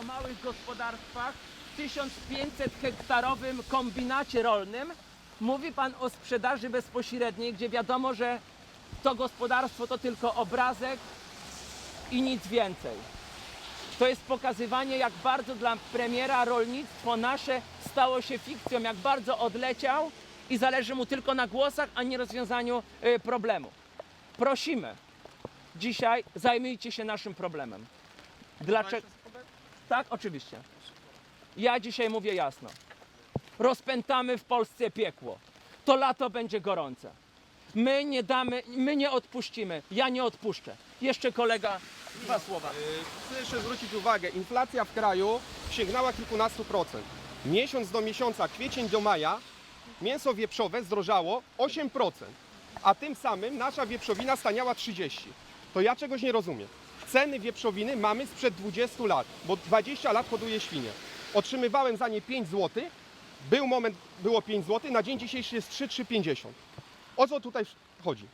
o małych gospodarstwach, 1500 hektarowym kombinacie rolnym. Mówi Pan o sprzedaży bezpośredniej, gdzie wiadomo, że to gospodarstwo to tylko obrazek i nic więcej. To jest pokazywanie, jak bardzo dla premiera rolnictwo nasze stało się fikcją, jak bardzo odleciał i zależy mu tylko na głosach, a nie rozwiązaniu y, problemu. Prosimy, dzisiaj zajmijcie się naszym problemem. Dlaczego? Tak, oczywiście. Ja dzisiaj mówię jasno. Rozpętamy w Polsce piekło. To lato będzie gorące. My nie damy, my nie odpuścimy. Ja nie odpuszczę. Jeszcze kolega, dwa słowa. Chcę jeszcze zwrócić uwagę, inflacja w kraju sięgnęła kilkunastu procent. Miesiąc do miesiąca, kwiecień do maja, mięso wieprzowe zdrożało 8%, a tym samym nasza wieprzowina staniała 30%. To ja czegoś nie rozumiem. Ceny wieprzowiny mamy sprzed 20 lat, bo 20 lat hoduję świnie. Otrzymywałem za nie 5 zł, był moment, było 5 zł, na dzień dzisiejszy jest 3-3,50. O co tutaj chodzi?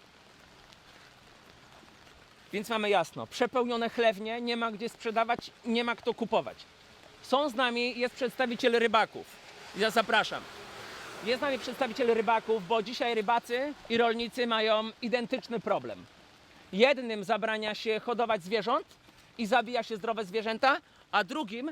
Więc mamy jasno, przepełnione chlewnie, nie ma gdzie sprzedawać, nie ma kto kupować. Są z nami, jest przedstawiciel rybaków. Ja zapraszam. Jest z nami przedstawiciel rybaków, bo dzisiaj rybacy i rolnicy mają identyczny problem. Jednym zabrania się hodować zwierząt i zabija się zdrowe zwierzęta, a drugim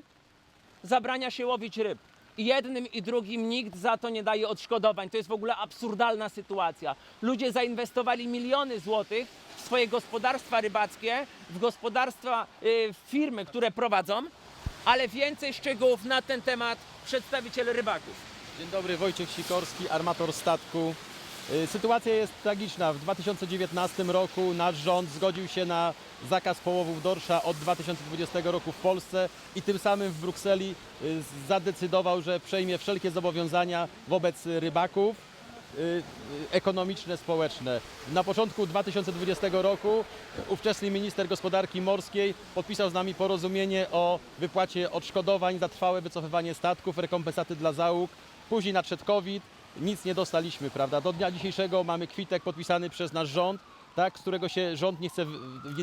zabrania się łowić ryb. Jednym i drugim nikt za to nie daje odszkodowań. To jest w ogóle absurdalna sytuacja. Ludzie zainwestowali miliony złotych w swoje gospodarstwa rybackie, w gospodarstwa, y, w firmy, które prowadzą, ale więcej szczegółów na ten temat przedstawiciel rybaków. Dzień dobry, Wojciech Sikorski, armator statku. Y, Sytuacja jest tragiczna. W 2019 roku nasz rząd zgodził się na zakaz połowów dorsza od 2020 roku w Polsce i tym samym w Brukseli y, zadecydował, że przejmie wszelkie zobowiązania wobec rybaków y, ekonomiczne, społeczne. Na początku 2020 roku ówczesny minister gospodarki morskiej podpisał z nami porozumienie o wypłacie odszkodowań za trwałe wycofywanie statków, rekompensaty dla załóg. Później nadszedł COVID, nic nie dostaliśmy, prawda? Do dnia dzisiejszego mamy kwitek podpisany przez nasz rząd, tak, z którego się rząd nie chce,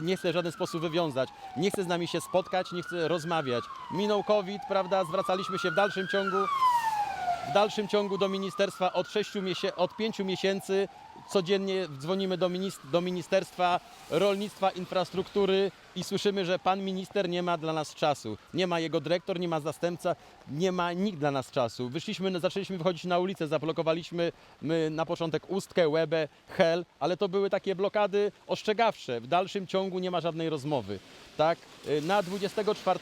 nie chce w żaden sposób wywiązać. Nie chce z nami się spotkać, nie chce rozmawiać. Minął COVID, prawda? Zwracaliśmy się w dalszym ciągu w dalszym ciągu do ministerstwa od, 6 miesię- od 5 miesięcy codziennie dzwonimy do, minis- do Ministerstwa Rolnictwa, Infrastruktury i słyszymy, że pan minister nie ma dla nas czasu. Nie ma jego dyrektor, nie ma zastępca, nie ma nikt dla nas czasu. Wyszliśmy, zaczęliśmy wychodzić na ulicę, zablokowaliśmy my na początek Ustkę, Łebę, Hel, ale to były takie blokady ostrzegawcze. W dalszym ciągu nie ma żadnej rozmowy. Tak? Y, Na 24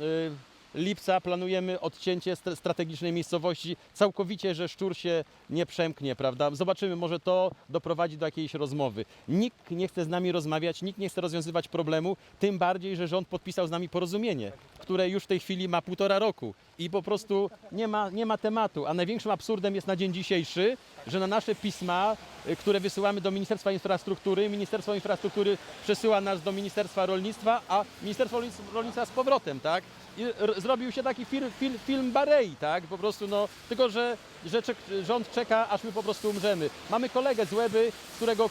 y, lipca planujemy odcięcie st- strategicznej miejscowości całkowicie, że szczur się nie przemknie, prawda? Zobaczymy, może to doprowadzi do jakiejś rozmowy. Nikt nie chce z nami rozmawiać, nikt nie chce rozwiązywać problemu, tym bardziej, że rząd podpisał z nami porozumienie, które już w tej chwili ma półtora roku i po prostu nie ma, nie ma tematu. A największym absurdem jest na dzień dzisiejszy, że na nasze pisma, y, które wysyłamy do Ministerstwa Infrastruktury, Ministerstwo Infrastruktury przesyła nas do Ministerstwa Rolnictwa, a Ministerstwo Rolnic- Rolnictwa z powrotem, tak? I zrobił się taki film, film, film Barei, tak? Po prostu, no, tylko że, że rząd czeka, aż my po prostu umrzemy. Mamy kolegę z Łeby, którego,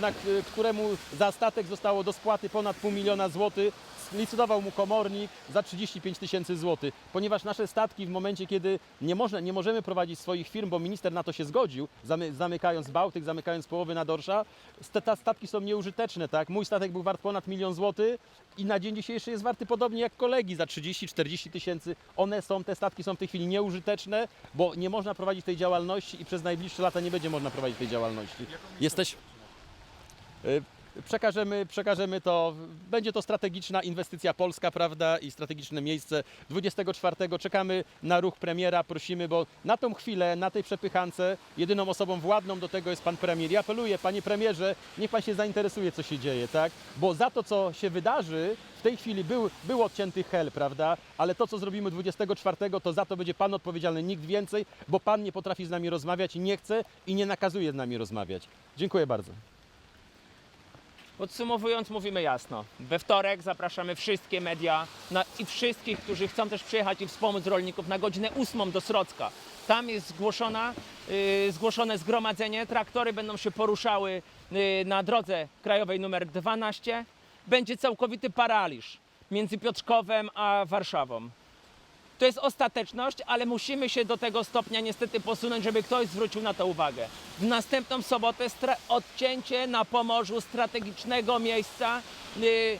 na, któremu za statek zostało do spłaty ponad pół miliona złotych. Licytował mu komornik za 35 tysięcy złotych, ponieważ nasze statki w momencie, kiedy nie, można, nie możemy prowadzić swoich firm, bo minister na to się zgodził, zamy, zamykając Bałtyk, zamykając połowy na dorsza, te statki są nieużyteczne, tak? Mój statek był wart ponad milion złotych i na dzień dzisiejszy jest warty podobnie jak kolegi za 30-40 tysięcy. One są, te statki są w tej chwili nieużyteczne, bo nie można prowadzić tej działalności i przez najbliższe lata nie będzie można prowadzić tej działalności. Jesteś... Przekażemy, przekażemy to, będzie to strategiczna inwestycja polska, prawda, i strategiczne miejsce. 24 czekamy na ruch premiera, prosimy, bo na tą chwilę, na tej przepychance, jedyną osobą władną do tego jest pan premier. Ja apeluję, panie premierze, niech pan się zainteresuje, co się dzieje, tak, bo za to, co się wydarzy, w tej chwili był, był odcięty hel, prawda, ale to, co zrobimy 24, to za to będzie pan odpowiedzialny, nikt więcej, bo pan nie potrafi z nami rozmawiać i nie chce i nie nakazuje z nami rozmawiać. Dziękuję bardzo. Podsumowując, mówimy jasno. We wtorek zapraszamy wszystkie media na, i wszystkich, którzy chcą też przyjechać i wspomóc rolników na godzinę 8 do Srocka. Tam jest zgłoszona, y, zgłoszone zgromadzenie. Traktory będą się poruszały y, na drodze krajowej numer 12. Będzie całkowity paraliż. między Piotrkowem a Warszawą. To jest ostateczność, ale musimy się do tego stopnia niestety posunąć, żeby ktoś zwrócił na to uwagę. W następną sobotę odcięcie na Pomorzu strategicznego miejsca. Yy,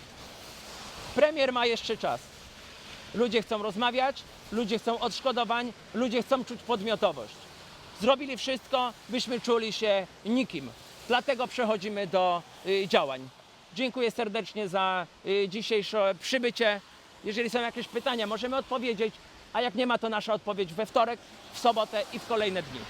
premier ma jeszcze czas. Ludzie chcą rozmawiać, ludzie chcą odszkodowań, ludzie chcą czuć podmiotowość. Zrobili wszystko, byśmy czuli się nikim. Dlatego przechodzimy do y, działań. Dziękuję serdecznie za y, dzisiejsze przybycie. Jeżeli są jakieś pytania, możemy odpowiedzieć, a jak nie ma, to nasza odpowiedź we wtorek, w sobotę i w kolejne dni.